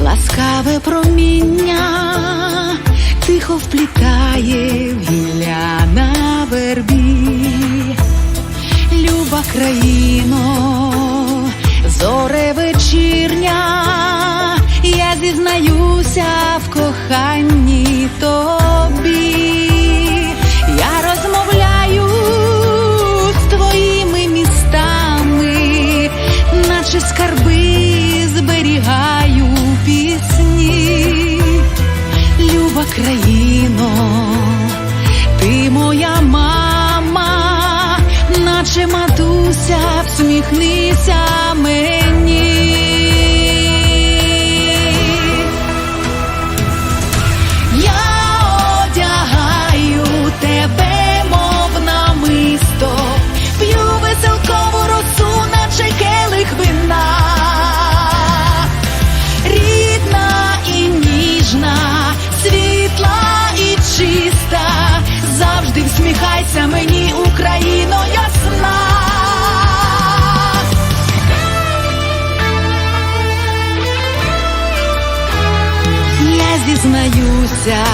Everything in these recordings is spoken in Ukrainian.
ласкаве проміння тихо вплітає гілля на вербі, люба країно, зоре вечірня, я зізнаюся в країно, ти моя мама, наче матуся, всміхнися мені. Зізнаюся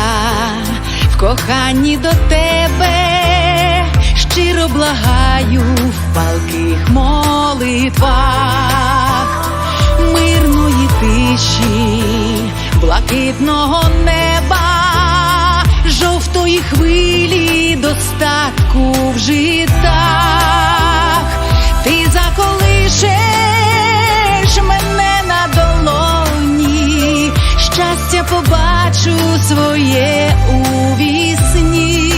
в коханні до тебе, щиро благаю в палких молитвах, мирної тиші, блакитного неба, жовтої хвилі достатку в житах, побачу своє у вісні,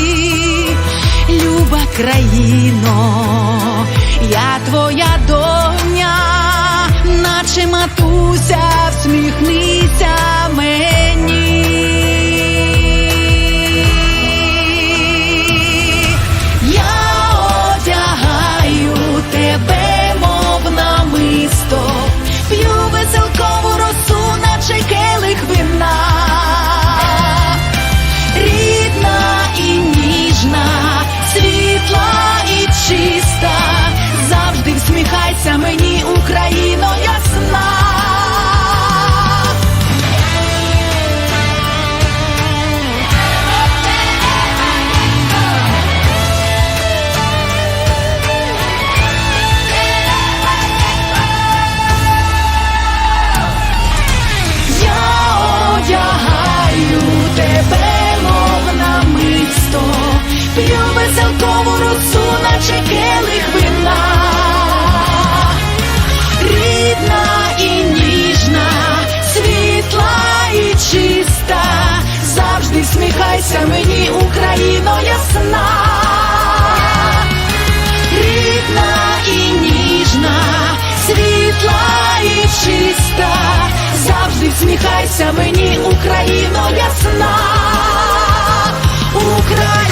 люба країно, я твоя доня, наче матуся, всміхнися веселкову росу, наче келих вина. Рідна і ніжна, світла і чиста, завжди сміхайся мені, Україно ясна. Рідна і ніжна, світла і чиста, завжди всміхайся мені, Україно ясна, Україна.